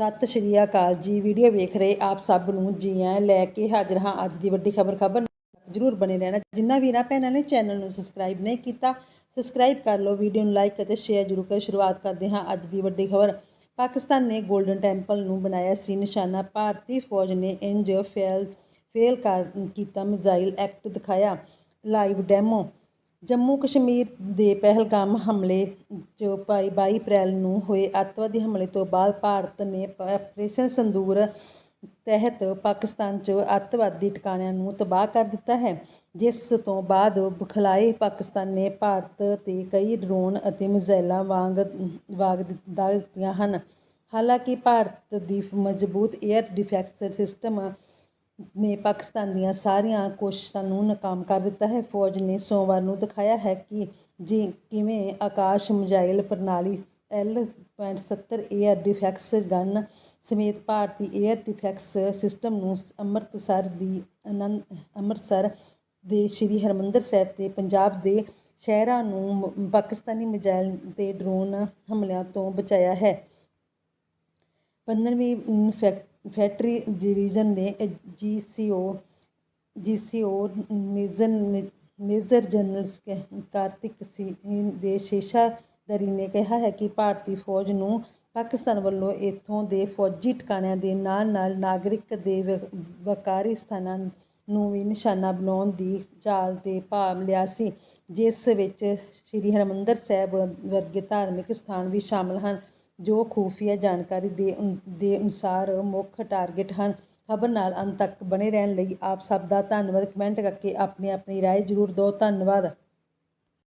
ਸਤਿ ਸ਼੍ਰੀ ਅਕਾਲ ਜੀ। ਵੀਡੀਓ ਵੇਖ ਰਹੇ ਆਪ ਸਭ ਨੂੰ ਜੀ ਆਇਆਂ ਲੈ ਕੇ ਹਾਜ਼ਰ ਹਾਂ ਅੱਜ ਦੀ ਵੱਡੀ ਖਬਰ। ਖਬਰ ਜਰੂਰ ਬਣੇ ਰਹਿਣਾ। ਜਿੰਨਾ ਵੀਰਾਂ ਭੈਣਾਂ ਨੇ ਚੈਨਲ ਨੂੰ ਸਬਸਕ੍ਰਾਈਬ ਨਹੀਂ ਕੀਤਾ, ਸਬਸਕ੍ਰਾਈਬ ਕਰ ਲਓ। ਵੀਡੀਓ ਨੂੰ ਲਾਈਕ ਅਤੇ ਸ਼ੇਅਰ ਜਰੂਰ ਕਰ। ਸ਼ੁਰੂਆਤ ਕਰਦੇ ਹਾਂ ਅੱਜ ਦੀ ਵੱਡੀ ਖਬਰ। ਪਾਕਿਸਤਾਨ ਨੇ 골ਡਨ ਟੈਂਪਲ ਨੂੰ ਬਣਾਇਆ ਸੀ ਨਿਸ਼ਾਨਾ। ਭਾਰਤੀ ਫੌਜ ਨੇ ਇੰਜ ਫੇਲ ਫੇਲ ਕਰ ਕੀਤਾ ਮਿਜ਼ਾਈਲ ਐਕਟ ਦਿਖਾਇਆ। ਲਾਈਵ ਡੈਮੋ ਜੰਮੂ ਕਸ਼ਮੀਰ ਦੇ ਪਹਿਲਗਾਮ ਹਮਲੇ 'ਚ ਭਾਈ 22 ਅਪ੍ਰੈਲ ਨੂੰ ਹੋਏ ਅੱਤਵਾਦੀ ਹਮਲੇ ਤੋਂ ਬਾਅਦ ਭਾਰਤ ਨੇ ਪ- ਆਪਰੇਸ਼ਨ ਸੰਦੂਰ ਤਹਿਤ ਪਾਕਿਸਤਾਨ 'ਚ ਅੱਤਵਾਦੀ ਟਿਕਾਣਿਆਂ ਨੂੰ ਤਬਾਹ ਕਰ ਦਿੱਤਾ ਹੈ। ਜਿਸ ਤੋਂ ਬਾਅਦ ਬਖਲਾਏ ਪਾਕਿਸਤਾਨ ਨੇ ਭਾਰਤ ਤੇ ਕਈ ਡਰੋਨ ਅਤੇ ਮਿਜ਼ਾਈਲਾਂ ਵਾਂਗ, ਵਾਗ ਦਿੱਤਾ ਦਿੱਤੀਆਂ ਹਨ। ਹਾਲਾਂਕਿ ਭਾਰਤ ਦੀ ਮਜ਼ਬੂਤ 에ਅਰ ਡਿਫੈਂਸ ਸਿਸਟਮ ਨੇ ਪਾਕਿਸਤਾਨ ਦੀਆਂ ਸਾਰੀਆਂ ਕੋਸ਼ਿਸ਼ਾਂ ਨੂੰ ਨਾਕਾਮ ਕਰ ਦਿੱਤਾ ਹੈ। ਫੌਜ ਨੇ ਸੋਮਵਾਰ ਨੂੰ ਦਿਖਾਇਆ ਹੈ ਕਿ ਜੀ ਕਿਵੇਂ ਆਕਾਸ਼ ਮਿਜ਼ਾਈਲ ਪ੍ਰਣਾਲੀ ਐਲ ਪੁਆਇੰਟ ਸੱਤਰ 에ਅਰ ਡਿਫੈਕਸ ਗਨ ਸਮੇਤ ਭਾਰਤੀ 에ਅਰ ਡਿਫੈਕਸ ਸਿਸਟਮ ਨੂੰ ਅੰਮ੍ਰਿਤਸਰ ਦੀ ਆਨੰਦ ਅੰਮ੍ਰਿਤਸਰ ਦੇ ਸ੍ਰੀ ਹਰਿਮੰਦਰ ਸਾਹਿਬ ਤੇ ਪੰਜਾਬ ਦੇ ਸ਼ਹਿਰਾਂ ਨੂੰ ਪਾਕਿਸਤਾਨੀ ਮਿਜ਼ਾਈਲ ਤੇ ਡਰੋਨ ਹਮਲਿਆਂ ਤੋਂ ਬਚਾਇਆ ਹੈ। ਪੰਦਰਵੀਂ ਫੈਕਟਰੀ ਡਿਵੀਜ਼ਨ ਨੇ G C O G C O major major general Kartik Singh ਦੇ ਸ਼ੇਸ਼ਾ ਦਰੀ ਨੇ ਕਿਹਾ ਹੈ ਕਿ ਭਾਰਤੀ ਫੌਜ ਨੂੰ ਪਾਕਿਸਤਾਨ ਵੱਲੋਂ ਇੱਥੋਂ ਦੇ ਫੌਜੀ ਟਿਕਾਣਿਆਂ ਦੇ ਨਾਲ ਨਾਲ ਨਾਗਰਿਕ ਦੇ ਵਕਾਰੀ ਸਥਾਨਾਂ ਨੂੰ ਵੀ ਨਿਸ਼ਾਨਾ ਬਣਾਉਣ ਦੀ ਚਾਲ ਤੇ ਭਾਵ ਲਿਆ ਸੀ, ਜਿਸ ਵਿੱਚ ਸ੍ਰੀ ਹਰਿਮੰਦਰ ਸਾਹਿਬ ਵਰਗੇ ਧਾਰਮਿਕ ਸਥਾਨ ਵੀ ਸ਼ਾਮਲ ਹਨ। ਜੋ ਖੂਫੀਆ ਜਾਣਕਾਰੀ ਦੇ ਦੇ ਅਨੁਸਾਰ ਮੁੱਖ ਟਾਰਗੇਟ ਹਨ, ਖਬਰ ਨਾਲ ਅੰਤ ਤੱਕ ਬਣੇ ਰਹਿਣ ਲਈ ਆਪ ਸਭ ਦਾ ਧੰਨਵਾਦ। ਕਮੈਂਟ ਕਰਕੇ ਆਪਣੀ ਆਪਣੀ ਰਾਏ ਜ਼ਰੂਰ ਦਿਓ। ਧੰਨਵਾਦ।